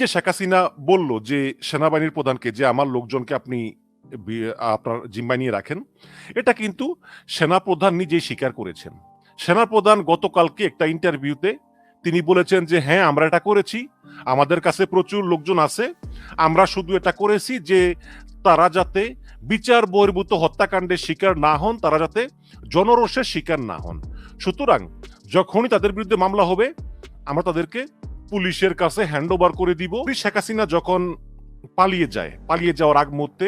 যে শেখ হাসিনা বলল যে সেনাবাহিনীর প্রধানকে যে আমার লোকজনকে আপনি আপনার জিম্মায় নিয়ে রাখেন, এটা কিন্তু সেনাপ্রধান নিজেই স্বীকার করেছেন। সেনাপ্রধান গতকালকে একটা ইন্টারভিউতে তিনি বলেছেন যে হ্যাঁ আমরা এটা করেছি, আমাদের কাছে প্রচুর লোকজন আছে, আমরা শুধু এটা করেছি যে তারা যাতে বিচার বহির্ভূত হত্যাকাণ্ডের শিকার না হন, তারা যাতে জনরোষের শিকার না হন। সুতরাং যখনই তাদের বিরুদ্ধে মামলা হবে, আমরা তাদেরকে পুলিশের কাছে হ্যান্ড ওভার করে দিব। শেখ হাসিনা যখন পালিয়ে যায়, পালিয়ে যাওয়ার আগ মুহূর্তে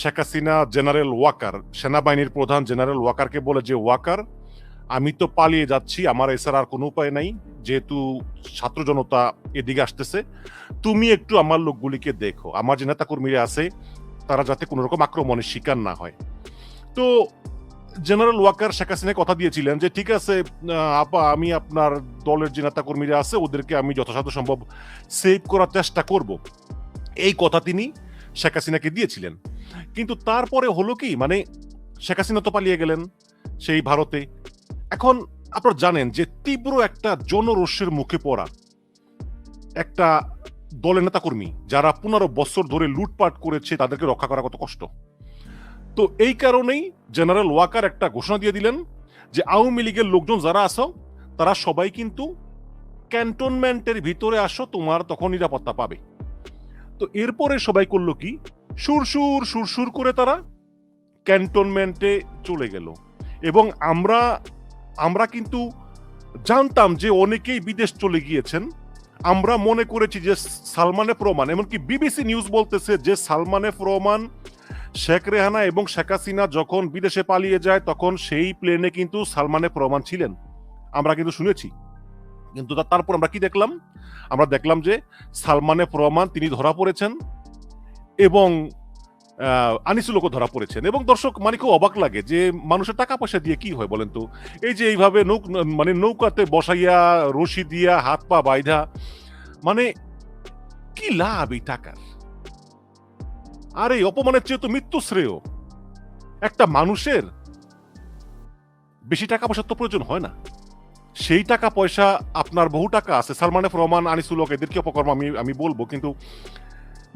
শেখ হাসিনা জেনারেল ওয়াকার, সেনাবাহিনীর প্রধান জেনারেল ওয়াকারকে বলে যে, ওয়াকার, আমি তো পালিয়ে যাচ্ছি, আমার এছাড়া আর কোনো উপায় নাই। যেহেতু ছাত্র জনতা এদিকে আসতেছে, তুমি একটু আমার লোকগুলিকে দেখো। আমার যে নেতাকর্মীরা আছে, তারা যাতে কোনো রকম আক্রমণের শিকার না হয়। তো জেনারেল ওয়াকার শেখ হাসিনা কথা দিয়েছিলেন যে, ঠিক আছে আপা, আমি আপনার দলের যে নেতা কর্মীরা আছে, ওদেরকে আমি যথাসাধ্য সম্ভব সেভ করার চেষ্টা করব। এই কথা তিনি শেখ হাসিনাকে দিয়েছিলেন। কিন্তু তারপরে হলো কি মানে শেখ হাসিনা তো পালিয়ে গেলেন সেই ভারতে। এখন আপনারা জানেন যে, তীব্র একটা জনরোষের মুখে পড়া একটা দলের নেতাকর্মী, যারা পনেরো বছর ধরে লুটপাট করেছে, তাদেরকে রক্ষা করা কত কষ্ট। তো এই কারণেই জেনারেল ওয়াকার একটা ঘোষণা দিয়ে দিলেন যে আওয়ামী লীগের লোকজন যারা আসো তারা সবাই কিন্তু ক্যান্টনমেন্টের ভিতরে আসো, তোমার তখন নিরাপত্তা পাবে। তো এরপরে সবাই করল কি? সুরসুর সুরসুর করে তারা ক্যান্টনমেন্টে চলে গেল। এবং আমরা আমরা কিন্তু জানতাম যে অনেকেই বিদেশ চলে গিয়েছেন। আমরা মনে করেছি যে সালমানে প্রমাণ, এমনকি বিবিসি নিউজ বলতেছে যে সালমানে প্রমাণ শেখ রেহানা এবং শেখ হাসিনা যখন বিদেশে পালিয়ে যায়, তখন সেই প্লেনে কিন্তু সালমানে প্রমাণ ছিলেন। আমরা কিন্তু শুনেছি। কিন্তু তারপর আমরা কি দেখলাম? আমরা দেখলাম যে সালমানে প্রমাণ তিনি ধরা পড়েছেন এবং আনিসুলকও ধরা পড়েছেন। এবং দর্শক মানে খুব অবাক লাগে যে মানুষের টাকা পয়সা দিয়ে কি হয় বলেন তো? এই যে এইভাবে নৌক মানে নৌকাতে বসাইয়া, রশি দিয়া হাত পা বাইধা মানে কি লাভ এই টাকার? আর এই অপমানের চেয়ে তো মৃত্যু শ্রেয়। একটা মানুষের বেশি টাকা পয়সার তো প্রয়োজন হয় না। সেই টাকা পয়সা আপনার বহু টাকা আছে। সালমান এফ রহমান, আনিসুল হক, এদেরকে অপকর্ম আমি আমি বলব, কিন্তু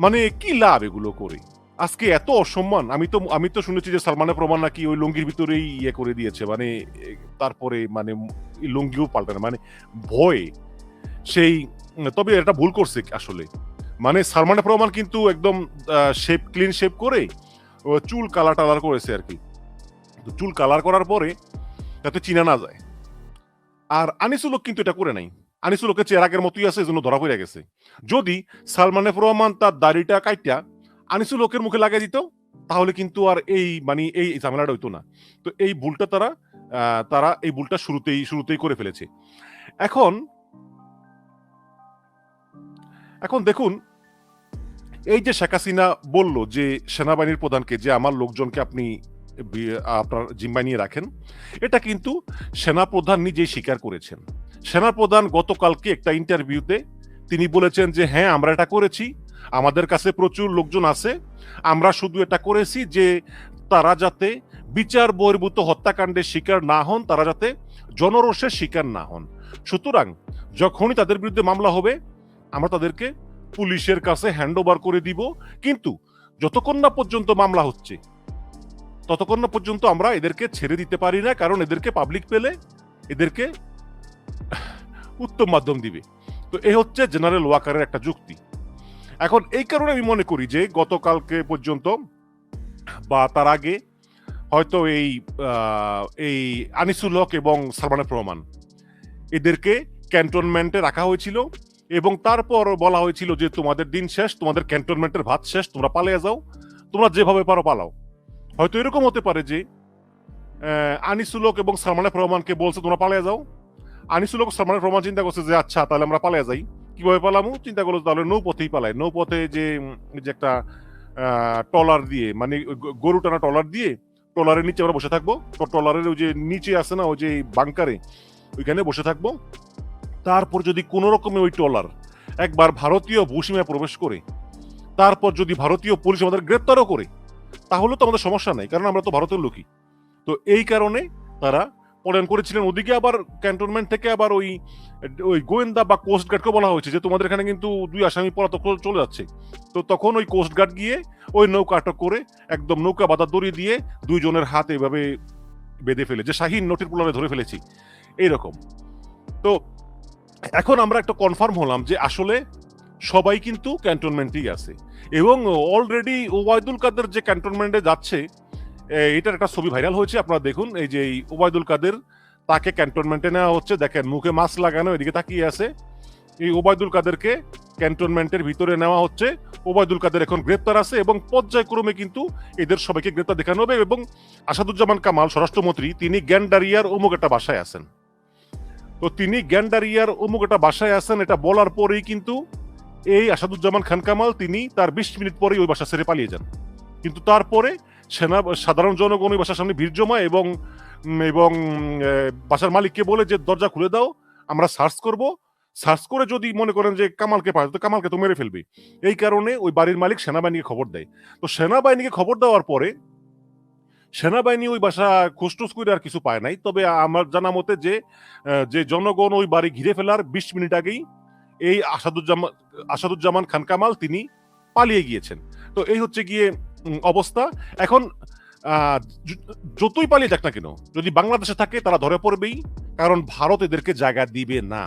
মানে কি লাভ এগুলো করে? আজকে এত অসম্মান, আমি তো আমি তো শুনেছি যে সালমান এফ রহমান নাকি ওই লুঙ্গির ভিতরেই ইয়ে করে দিয়েছে মানে তারপরে মানে লুঙ্গিও পাল্টানো মানে ভয়। সেই, তবে এটা ভুল করছে আসলে। মানে সালমান রহমান কিন্তু একদম শেপ ক্লিন শেপ করে চুল কালার টালার করেছে আর কি। তো চুল কালার করার পরে যাতে চিনা না যায়। আর আনিসুলক কিন্তু এটা করে নাই। আনিসুলকের চেরাগের মতোই আছে, এজন্য ধরা পড়ে গেছে। যদি সালমান রহমান তার দাড়িটা কাইটা আনিসুলকের মুখে লাগিয়ে দিত, তাহলে কিন্তু আর এই মানে এই ঝামেলাটা হইতো না। তো এই ভুলটা তারা তারা এই ভুলটা শুরুতেই শুরুতেই করে ফেলেছে। এখন এখন দেখুন এই যে শেখ হাসিনা বলল যে সেনাবাহিনীর প্রধানকে যে আমার লোকজনকে আপনি, আপনার জিম্মায় নিয়ে রাখেন, এটা কিন্তু সেনাপ্রধান নিজেই স্বীকার করেছেন। সেনাপ্রধান গতকালকে একটা ইন্টারভিউতে তিনি বলেছেন যে হ্যাঁ আমরা এটা করেছি, আমাদের কাছে প্রচুর লোকজন আছে, আমরা শুধু এটা করেছি যে তারা যাতে বিচার বহির্ভূত হত্যাকাণ্ডের শিকার না হন, তারা যাতে জনরোষের শিকার না হন। সুতরাং যখনই তাদের বিরুদ্ধে মামলা হবে, আমরা তাদেরকে পুলিশের কাছে হ্যান্ড ওভার করে দিব। কিন্তু যতক্ষণ না পর্যন্ত মামলা হচ্ছে, ততক্ষণ না পর্যন্ত আমরা এদেরকে ছেড়ে দিতে পারি না, কারণ এদেরকে পাবলিক পেলে এদেরকে উত্তম মাধ্যম দিবে। তো এ হচ্ছে জেনারেল ওয়াকারের একটা যুক্তি। এখন এই কারণে আমি মনে করি যে গতকালকে পর্যন্ত বা তার আগে হয়তো এই এই আনিসুল হক এবং সালমান রহমান এদেরকে ক্যান্টনমেন্টে রাখা হয়েছিল। এবং তারপর বলা হয়েছিল যে তোমাদের দিন শেষ, তোমাদের ক্যান্টনমেন্টের ভাত শেষ, তোমরা পালিয়ে যাও, তোমরা যেভাবে পারো পালাও। হয়তো এরকম হতে পারে যে আনিসুলক এবং সালমান রহমানকে বলছে, তোমরা পালিয়ে যাও। আনিসুলক সালমান রহমান চিন্তা করছে যে আচ্ছা তাহলে আমরা পালিয়ে যাই। কীভাবে পালামো? চিন্তা করল তাহলে নৌপথেই পালাই। নৌপথে যে যে একটা টলার দিয়ে মানে গরু টানা টলার দিয়ে টলারের নিচে আমরা বসে থাকব। টলারের ওই যে নিচে আছে না, ওই যে বাংকারে, ওইখানে বসে থাকব। তারপর যদি কোনো রকমে ওই ট্রলার একবার ভারতীয় ভূসীমায় প্রবেশ করে, তারপর যদি ভারতীয় পুলিশ আমাদের গ্রেপ্তারও করে, তাহলে তো আমাদের সমস্যা নাই, কারণ আমরা তো ভারতের লোকই। তো এই কারণে তারা পলায়ন করেছিলেন। ওদিকে আবার ক্যান্টনমেন্ট থেকে আবার ওই ওই গোয়েন্দা বা কোস্ট গার্ডকে বলা হয়েছে যে তোমাদের এখানে কিন্তু দুই আসামি পলাতক চলে যাচ্ছে। তো তখন ওই কোস্ট গার্ড গিয়ে ওই নৌকা আটক করে একদম নৌকা বাধা দড়ি দিয়ে দুইজনের হাত এভাবে বেঁধে ফেলে, যে শাহিন নোটির পোলারে ধরে ফেলেছি। এইরকম। তো এখন আমরা একটা কনফার্ম হলাম যে আসলে সবাই কিন্তু ক্যান্টনমেন্টেই আছে। এবং অলরেডি ওবায়দুল কাদের যে ক্যান্টনমেন্টে যাচ্ছে এটার একটা ছবি ভাইরাল হয়েছে, আপনারা দেখুন, এই যে ওবায়দুল কাদের, তাকে ক্যান্টনমেন্টে নেওয়া হচ্ছে, দেখেন, মুখে মাস্ক লাগানো, এদিকে তাকিয়ে আছে। এই ওবায়দুল কাদেরকে ক্যান্টনমেন্টের ভিতরে নেওয়া হচ্ছে। ওবায়দুল কাদের এখন গ্রেপ্তার আছে এবং পর্যায়ক্রমে কিন্তু এদের সবাইকে গ্রেপ্তার দেখানো হবে এবং আসাদুজ্জামান কামাল, স্বরাষ্ট্রমন্ত্রী, তিনি গ্যান্ডারিয়ার অমুক একটা বাসায় আছেন। তো তিনি গ্যান্ডারিয়ার অমুক একটা বাসায় আছেন, এটা বলার পরেই কিন্তু এই আসাদুজ্জামান খান কামাল তিনি তার বিশ মিনিট পরেই ওই বাসা ছেড়ে পালিয়ে যান। কিন্তু তারপরে সেনা, সাধারণ জনগণ ওই বাসার সামনে ভিড় জমায় এবং এবং বাসার মালিককে বলে যে, দরজা খুলে দাও, আমরা সার্চ করব। সার্চ করে যদি মনে করেন যে, কামালকে পায় তো কামালকে তো মেরে ফেলবে। এই কারণে ওই বাড়ির মালিক সেনাবাহিনীকে খবর দেয়। তো সেনাবাহিনীকে খবর দেওয়ার পরে সেনাবাহিনী ওই বাসা খোঁজটোজ করে আর কিছু পায় নাই। তবে আমার জানা মতে যে যে জনগণ ওই বাড়ি ঘিরে ফেলার বিশ মিনিট আগেই এই আসাদুজ্জামান আসাদুজ্জামান খান কামাল তিনি পালিয়ে গিয়েছেন। তো এই হচ্ছে গিয়ে অবস্থা। এখন যতই পালিয়ে যাক না কেন, যদি বাংলাদেশে থাকে তারা ধরে পড়বেই। কারণ ভারত এদেরকে জায়গা দিবে না।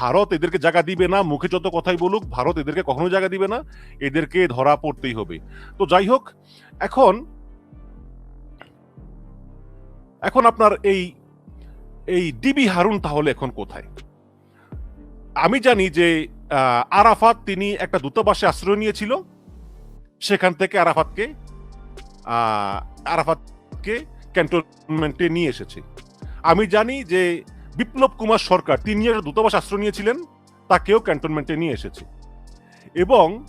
ভারত এদেরকে জায়গা দিবে না, মুখে যত কথাই বলুক, ভারত এদেরকে কখনো জায়গা দিবে না। এদেরকে ধরা পড়তেই হবে। তো যাই হোক, এখন এখন আপনার এই এই ডিবি হারুন তাহলে এখন কোথায়? আমি জানি যে আরাফাত তিনি একটা দূতাবাসে আশ্রয় নিয়েছিল। সেখান থেকে আরাফাতকে আরাফাতকে ক্যান্টনমেন্টে নিয়ে এসেছে। আমি জানি যে, বিপ্লব কুমার সরকার তিনি একটা দূতাবাস আশ্রয় নিয়েছিলেন, তাকেও ক্যান্টনমেন্টে নিয়ে এসেছে। এবং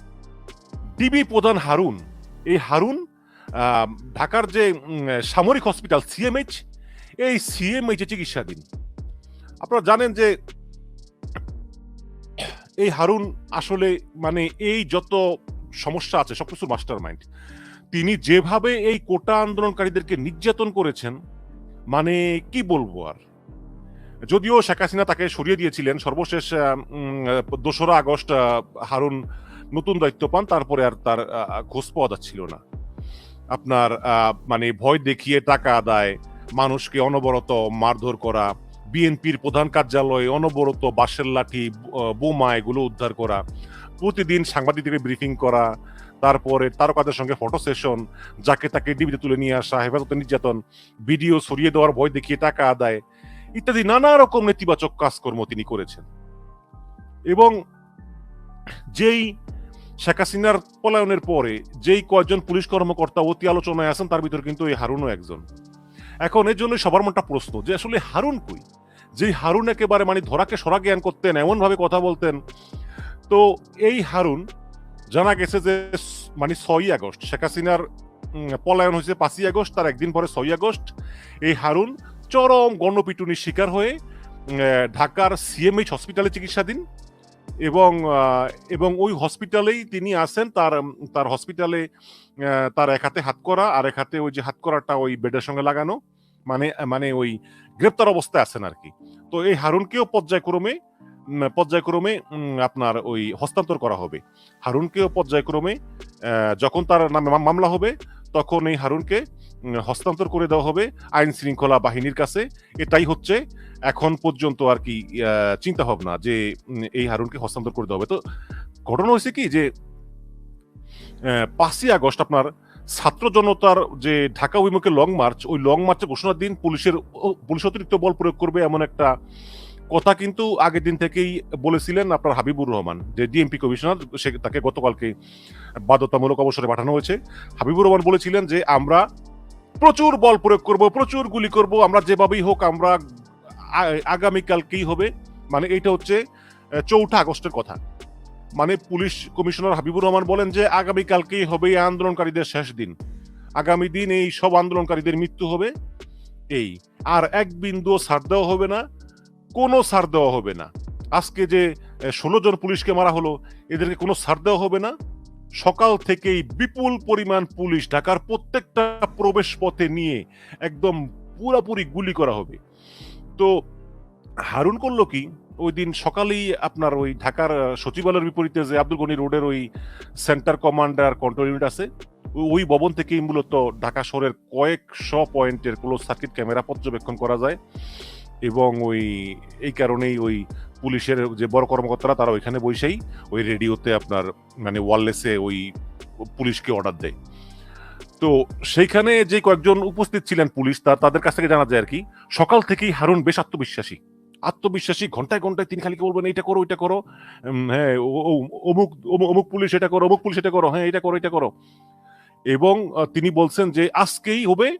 ডিবি প্রধান হারুন, এই হারুন ঢাকার যে সামরিক হসপিটাল সিএমএইচ এই সিএমএইচ চিকিৎসাধীন। আপনারা জানেন যে, এই হারুন আসলে মানে এই যত সমস্যা আছে সবকিছু মাস্টার মাইন্ড তিনি যেভাবে এই কোটা আন্দোলনকারীদেরকে নির্যাতন করেছেন মানে কি বলব আর? যদিও শেখ হাসিনা তাকে সরিয়ে দিয়েছিলেন, সর্বশেষ দোসরা আগস্ট হারুন নতুন দায়িত্ব পান, তারপরে আর তার খোঁজ পাওয়া যাচ্ছিল না। আপনার মানে ভয় দেখিয়ে টাকা আদায়, মানুষকে অনবরত মারধর করা, বিএনপির প্রধান কার্যালয়ে অনবরত বাঁশের লাঠি বোমা এগুলো উদ্ধার করা, প্রতিদিন সাংবাদিকদের ব্রিফিং করা, তারপরে তারকাদের সঙ্গে ফটো সেশন, যাকে তাকে ডিবিতে তুলে নিয়ে আসা, হেফাজতে নির্যাতন, ভিডিও সরিয়ে দেওয়ার ভয় দেখিয়ে টাকা আদায়, ইত্যাদি নানা রকম নেতিবাচক কাজকর্ম তিনি করেছেন। এবং যেই শেখ হাসিনার পলায়নের পরে যেই কয়েকজন পুলিশ কর্মকর্তা অতি আলোচনায় আছেন, তার ভিতর কিন্তু এই হারুনও একজন। এখন এর জন্য সবার মনটা প্রশ্ন যে আসলে হারুন কই? যে হারুন একেবারে মানে ধরাকে সরা জ্ঞান করতেন, এমনভাবে কথা বলতেন। তো এই হারুন জানা গেছে যে মানে ছয়ই আগস্ট, শেখ হাসিনার পলায়ন হয়েছে পাঁচই আগস্ট, তার একদিন পরে ছয়ই আগস্ট। এই হারুন চরম গণপিটুনির শিকার হয়ে ঢাকার সিএমএইচ হসপিটালে চিকিৎসাধীন। এবং এবং ওই হসপিটালেই তিনি আসেন তার তার হসপিটালে তার এক হাতে হাত করা, আর এক হাতে ওই যে হাত করাটা ওই বেডের সঙ্গে লাগানো মানে মানে ওই গ্রেপ্তার অবস্থায় আছেন আর কি। তো এই হারুনকেও পর্যায়ক্রমে পর্যায়ক্রমে আপনার ওই হস্তান্তর করা হবে। হারুনকেও পর্যায়ক্রমে যখন তার নামে মামলা হবে তখন এই হারুনকে হস্তান্তর করে দেওয়া হবে আইন শৃঙ্খলা বাহিনীর কাছে। এটাই হচ্ছে এখন পর্যন্ত আর কি চিন্তা ভাবনা যে এই হারুনকে হস্তান্তর করে দেওয়া হবে। তো ঘটনা হয়েছে কি যে পাঁচই আগস্ট আপনার ছাত্র জনতার যে ঢাকা অভিমুখে লং মার্চ, ওই লং মার্চে ঘোষণার দিন পুলিশের পুলিশ অতিরিক্ত বল প্রয়োগ করবে এমন একটা কথা কিন্তু আগের দিন থেকেই বলেছিলেন আপনার হাবিবুর রহমান, যে ডিএমপি কমিশনার সে তাকে গতকালকে বাধ্যতামূলক অবসরে পাঠানো হয়েছে। হাবিবুর রহমান বলেছিলেন যে, আমরা প্রচুর বল প্রয়োগ করব, প্রচুর গুলি করব, আমরা যেভাবেই হোক, আমরা আগামীকালকেই হবে। মানে এইটা হচ্ছে চৌঠা আগস্টের কথা। মানে পুলিশ কমিশনার হাবিবুর রহমান বলেন যে, আগামীকালকেই হবে এই আন্দোলনকারীদের শেষ দিন। আগামী দিন এই সব আন্দোলনকারীদের মৃত্যু হবে। এই, আর এক বিন্দু ছাড় দেওয়া হবে না। কোনো ছাড় দেওয়া হবে না। আজকে যে ষোলো জন পুলিশকে মারা হলো, এদেরকে কোনো ছাড় দেওয়া হবে না। সকাল থেকেই বিপুল পরিমাণ পুলিশ ঢাকার প্রত্যেকটা প্রবেশ পথে নিয়ে একদম পুরাপুরি গুলি করা হবে। তো হারুন করল কি? ওই দিন সকালেই আপনার ওই ঢাকার সচিবালয়ের বিপরীতে যে আব্দুল গনি রোডের ওই সেন্টার কমান্ডার কন্ট্রোল ইউনিট আছে ওই ভবন থেকেই মূলত ঢাকা শহরের কয়েকশো পয়েন্টের ক্লোজ সার্কিট ক্যামেরা পর্যবেক্ষণ করা যায়। এবং ওই, এই কারণেই ওই পুলিশের যে বড় কর্মকর্তারা, তারা ওইখানে বসেই ওই রেডিওতে আপনার মানে ওয়ারলেসে ওই পুলিশকে অর্ডার দেয়। তো সেইখানে যে কয়েকজন উপস্থিত ছিলেন পুলিশ, তা, তাদের কাছ থেকে জানা যায় আর কি, সকাল থেকেই হারুন বেশ আত্মবিশ্বাসী। আত্মবিশ্বাসী, ঘন্টায় ঘন্টায় তিনি খালি বলবেন, এইটা করো, ওইটা করো। হ্যাঁ অমুক- অমুক পুলিশ এটা করো, অমুক পুলিশ এটা করো হ্যাঁ এটা করো এটা করো। এবং তিনি বলছেন যে, আজকেই হবে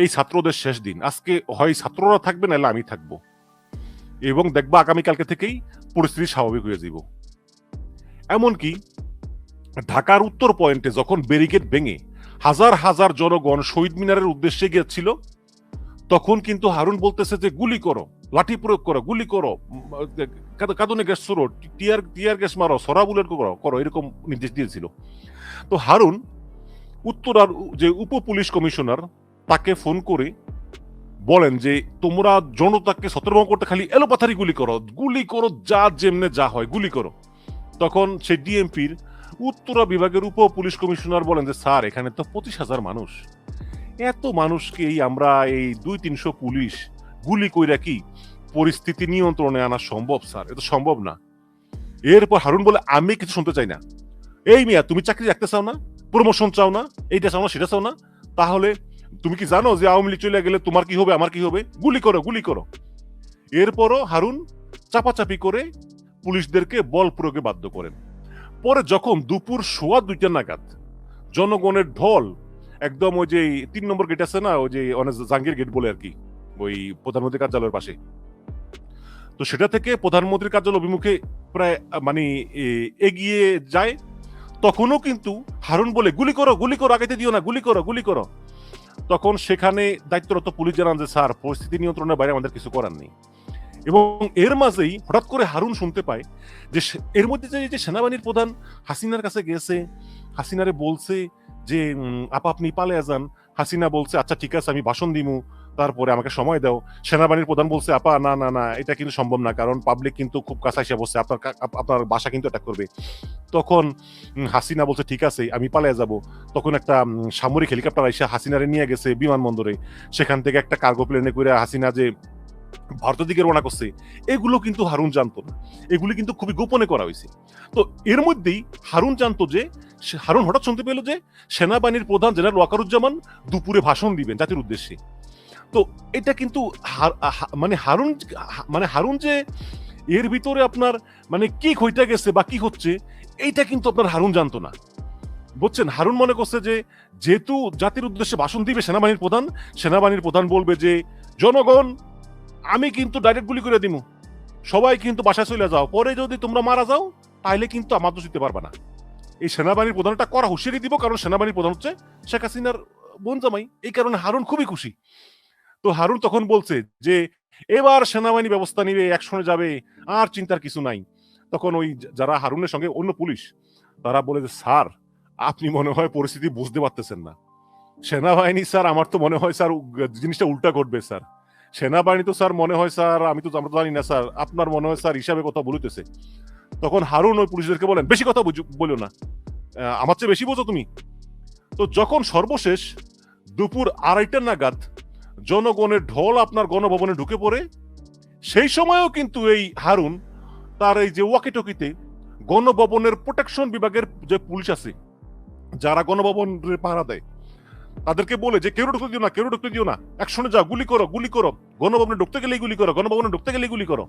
এই ছাত্রদের শেষ দিন। আজকে হয় ছাত্ররা থাকবে, নাহলে আমি থাকব। এবং দেখবা আগামীকালকে থেকেই পরিস্থিতি স্বাভাবিক হয়ে যাব এমনকি ঢাকার উত্তর পয়েন্টে যখন ব্যারিকেড ভেঙে হাজার হাজার জনগণ শহীদ মিনারের উদ্দেশ্যে গিয়েছিল, তখন কিন্তু হারুন বলতেছে যে, গুলি করো, লাঠি প্রয়োগ করো, গুলি করো কাঁদুনে গ্যাস ছড়ো টিয়ার টিয়ার গ্যাস মারো সরা বুলেট করো করো, এরকম নির্দেশ দিয়েছিল। তো হারুন উত্তরার যে উপ পুলিশ কমিশনার তাকে ফোন করে বলেন যে, তোমরা জনতাকে সতর্ক করতে খালি এলোপাথারি গুলি করো গুলি করো যা যেমনে যা হয়, গুলি করো। তখন সেই ডিএমপির উত্তরা বিভাগের উপ পুলিশ কমিশনার বলেন যে, স্যার, এখানে তো পঁচিশ হাজার মানুষ। এত মানুষকে এই আমরা এই দুই তিনশো পুলিশ গুলি কইরা কি পরিস্থিতি নিয়ন্ত্রণে আনা সম্ভব, স্যার? এটা সম্ভব না। এরপর হারুন বলে, আমি কিছু শুনতে চাই না। এই মিয়া, তুমি চাকরি রাখতে চাও না? প্রমোশন চাও না? এইটা চাও না, সেটা চাও না? তাহলে তুমি কি জানো যে আওয়ামী লীগ চলে গেলে তোমার কি হবে, আমার কি হবে? গুলি করো গুলি করো। এরপরও হারুন চাপাচাপি করে পুলিশদেরকে বল প্রয়োগে বাধ্য করেন। পরে যখন দুপুর সোয়া দুইটা নাগাদ জনগণের ঢল, একদম ওই যে তিন নম্বর গেট আছে না, ওই যে অনেক জাঙ্গির গেট বলে আর কি, ওই প্রধানমন্ত্রী কার্যালয়ের পাশে। তো সেটা থেকে প্রধানমন্ত্রীর কার্যালয় অভিমুখে প্রায় মানে এগিয়ে যায়। তখনও কিন্তু হারুন বলে, গুলি করো গুলি করো, আগাইতে দিও না, গুলি করো গুলি করো। তখন সেখানে দায়িত্বরত পুলিশ জানান যে, স্যার, পরিস্থিতি নিয়ন্ত্রণের বাইরে আমাদের কিছু করার নেই। এবং এর মাঝেই হঠাৎ করে হারুন শুনতে পায় যে এর মধ্যে যে সেনাবাহিনীর প্রধান হাসিনার কাছে গেছে, হাসিনারে বলছে যে আপা, আপনি পালে যান। হাসিনা বলছে আচ্ছা ঠিক আছে, আমি ভাষণ দিমু। তারপরে আমাকে সময় দাও। সেনাবাহিনীর প্রধান বলছে, আপা, না না না, এটা কিন্তু সম্ভব না, কারণ পাবলিক কিন্তু খুব কাছে এসে বসছে আপনার আপনার বাসা কিন্তু অ্যাটাক করবে। তখন হাসিনা বলছে, ঠিক আছে, আমি পালিয়ে যাব। তখন একটা সামরিক হেলিকপ্টার এসে হাসিনারে নিয়ে গেছে বিমানবন্দরে। সেখান থেকে একটা কার্গো প্লেনে করে হাসিনা যে ভারতের দিকে রওনা করছে, এগুলো কিন্তু হারুন জানতো না। এগুলি কিন্তু খুবই গোপনে করা হয়েছে। তো এর মধ্যেই হারুন জানতো যে হারুন হঠাৎ শুনতে পেল যে, সেনাবাহিনীর প্রধান জেনারেল ওয়াকারুজ্জামান দুপুরে ভাষণ দিবেন জাতির উদ্দেশ্যে। তো এটা কিন্তু মানে হারুন মানে হারুন যে এর ভিতরে আপনার মানে কি ঘইটা গেছে বা কি হচ্ছে, এইটা কিন্তু আপনার হারুন জানতো না। বুঝছেন? হারুন মনে করছে যে যেহেতু জাতির উদ্দেশ্যে ভাষণ দিবে সেনাবাহিনীর প্রধান সেনাবাহিনীর প্রধান বলবে যে, জনগণ, আমি কিন্তু ডাইরেক্ট গুলি করে দিব সবাই কিন্তু বাসায় চলে যাও। পরে যদি তোমরা মারা যাও তাহলে কিন্তু আমার দোষ দিতে পারবে না। এই সেনাবাহিনীর প্রধানটা করা হুঁশিয়ারি দিব, কারণ সেনাবাহিনীর প্রধান হচ্ছে শেখ হাসিনার বোন জামাই। এই কারণে হারুন খুবই খুশি। তো হারুন তখন বলছে যে, এবার সেনাবাহিনী ব্যবস্থা নিবে, একসঙ্গে যাবে, আর চিন্তার কিছু নাই। তখন ওই যারা হারুনের সঙ্গে অন্য পুলিশ, তারা বলে যে, স্যার, আপনি মনে হয় পরিস্থিতি বুঝতে পারতেছেন না। সেনাবাহিনী, স্যার, আমার তো মনে হয়, স্যার জিনিসটা উল্টা ঘটবে, স্যার। সেনাবাহিনী তো, স্যার, মনে হয়, স্যার, আমি তো আমরা জানি না, স্যার, আপনার মনে হয়, স্যার, হিসাবে কথা বলিতেছে। তখন হারুন ওই পুলিশদেরকে বলেন, বেশি কথা বলো না। আমার চেয়ে বেশি বোঝো তুমি? তো যখন সর্বশেষ দুপুর আড়াইটা নাগাদ জনগণের ঢল আপনার গণভবনে ঢুকে পড়ে। সেই সময়ও কিন্তু এই হারুন তার এই যে ওয়াকিটকিতে গণভবনের প্রোটেকশন বিভাগের যে পুলিশ আছে, যারা গণভবনের পাহারা দেয়, তাদেরকে বলে যে, কেউ ঢুকতে দিও না, কেউ ঢুকতে দিও না একশনে যাও, গুলি করো গুলি করো। গণভবনে ঢুকতে গেলেই গুলি করো, গণভবনে ঢুকতে গেলেই গুলি করো।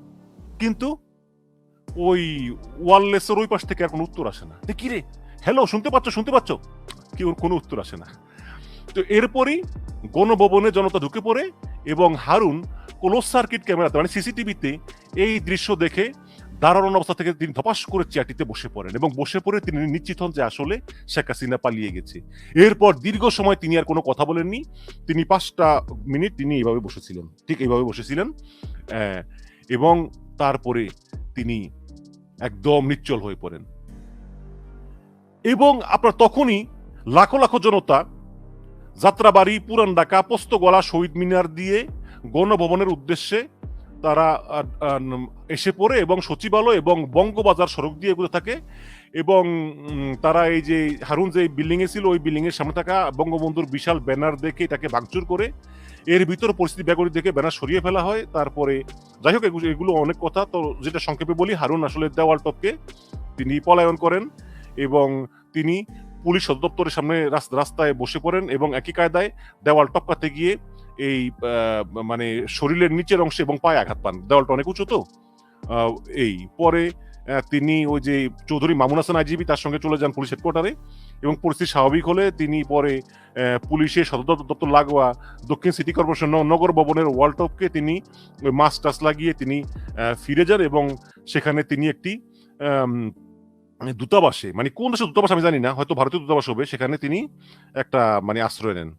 কিন্তু ওই ওয়ারলেসের ওই পাশ থেকে আর কোনো উত্তর আসে না। যে কি রে? হ্যালো শুনতে পাচ্ছ শুনতে পাচ্ছ? কেউ কোনো উত্তর আসে না। তো এরপরই গণভবনে জনতা ঢুকে পড়ে এবং হারুন ক্লোজ সার্কিট ক্যামেরাতে মানে সিসিটিভিতে এই দৃশ্য দেখে দাঁড়ানো অবস্থা থেকে তিনি ধপাস করে চেয়ারটিতে বসে পড়েন এবং বসে পড়ে তিনি নিশ্চিত হন যে আসলে শেখ হাসিনা পালিয়ে গেছে। এরপর দীর্ঘ সময় তিনি আর কোনো কথা বলেননি। তিনি পাঁচটা মিনিট তিনি এইভাবে বসেছিলেন, ঠিক এইভাবে বসেছিলেন এবং তারপরে তিনি একদম নিশ্চল হয়ে পড়েন। এবং আপনার তখনই লাখো লাখো জনতা যাত্রাবাড়ি পুরান ঢাকা পোস্তগোলা, শহীদ মিনার দিয়ে গণভবনের উদ্দেশ্যে তারা এসে পড়ে এবং সচিবালয় এবং বঙ্গবাজার সড়ক দিয়ে এগুলো থাকে এবং তারা এই যে হারুন যে বিল্ডিংয়ে ছিল, ওই বিল্ডিংয়ের সামনে থাকা বঙ্গবন্ধুর বিশাল ব্যানার দেখে এটাকে ভাঙচুর করে এর ভিতর পরিস্থিতি ব্যাগরি দেখে ব্যানার সরিয়ে ফেলা হয়। তারপরে যাই হোক এগুলো অনেক কথা। তো যেটা সংক্ষেপে বলি, হারুন আসলে দেওয়াল টপকে তিনি পলায়ন করেন এবং তিনি পুলিশ সদর দপ্তরের সামনে রাস- রাস্তায় বসে পড়েন এবং একই কায়দায় দেওয়াল টপকাতে গিয়ে এই মানে শরীরের নিচের অংশে এবং পায়ে আঘাত পান। দেওয়ালটা অনেক উঁচু তো? এই, পরে তিনি ওই যে চৌধুরী মামুন হাসান আইজিবি তার সঙ্গে চলে যান পুলিশ হেডকোয়ার্টারে এবং পরিস্থিতি স্বাভাবিক হলে তিনি পরে পুলিশের সদর দপ্তর- লাগোয়া দক্ষিণ সিটি কর্পোরেশন নগর ভবনের ওয়ালটপকে তিনি ওই মাছ টাস লাগিয়ে তিনি ফিরে যান এবং সেখানে তিনি একটি দূতাবাসে মানে কোন দেশের দূতাবাস আমি জানি না, হয়তো ভারতীয় দূতাবাস হবে, সেখানে তিনি একটা মানে আশ্রয় নেন।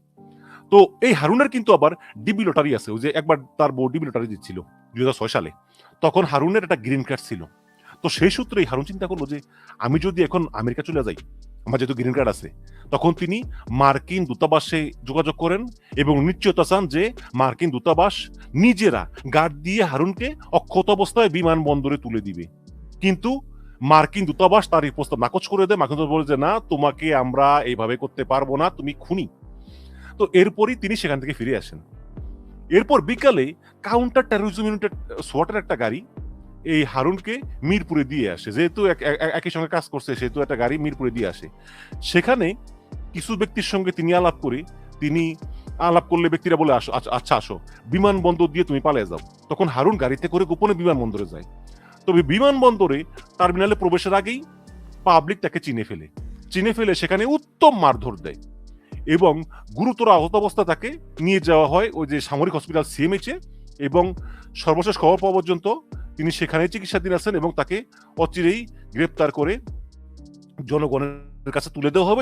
তো এই হারুনের কিন্তু আবার ডিবি লটারি আছে, ওই যে একবার তার বউ ডিবি লটারি দিচ্ছিল দুই হাজার ছয় সালে। তখন হারুনের একটা গ্রিন কার্ড ছিল। তো সেই সূত্রে হারুন চিন্তা করল যে, আমি যদি এখন আমেরিকা চলে যাই, আমার যেহেতু গ্রিন কার্ড আছে, তখন তিনি মার্কিন দূতাবাসে যোগাযোগ করেন এবং নিশ্চয়তা চান যে মার্কিন দূতাবাস নিজেরা গার্ড দিয়ে হারুনকে অক্ষত অবস্থায় বিমানবন্দরে তুলে দিবে। কিন্তু মার্কিন দূতাবাস তার এই প্রস্তাব নাকচ করে দেয়। মার্কিন দূতাবাস বলে যে, না, তোমাকে আমরা এইভাবে করতে পারব না, তুমি খুনি। তো এরপরই তিনি সেখান থেকে ফিরে আসেন। এরপর বিকালে কাউন্টার টেরোরিজম ইউনিটের সোয়াটের একটা গাড়ি এই হারুনকে মিরপুরে দিয়ে আসে। যেহেতু এক- এক- একই সঙ্গে কাজ করছে, সেহেতু একটা গাড়ি মিরপুরে দিয়ে আসে। সেখানে কিছু ব্যক্তির সঙ্গে তিনি আলাপ করে, তিনি আলাপ করলে ব্যক্তিরা বলে, আসো, আচ্ছা- আচ্ছা আসো। বিমানবন্দর দিয়ে তুমি পালিয়ে যাও। তখন হারুন গাড়িতে করে গোপনে বিমানবন্দরে যায়। তবে বিমানবন্দরে টার্মিনালে প্রবেশের আগেই পাবলিক তাকে চিনে ফেলে। চিনে ফেলে সেখানে উত্তম মারধর দেয় এবং গুরুতর আহত অবস্থা তাকে নিয়ে যাওয়া হয় ওই যে সামরিক হসপিটাল সিএমএইচে এবং সর্বশেষ খবর পাওয়া পর্যন্ত তিনি সেখানে চিকিৎসাধীন আছেন এবং তাকে অচিরেই গ্রেপ্তার করে জনগণের কাছে তুলে দেওয়া হবে।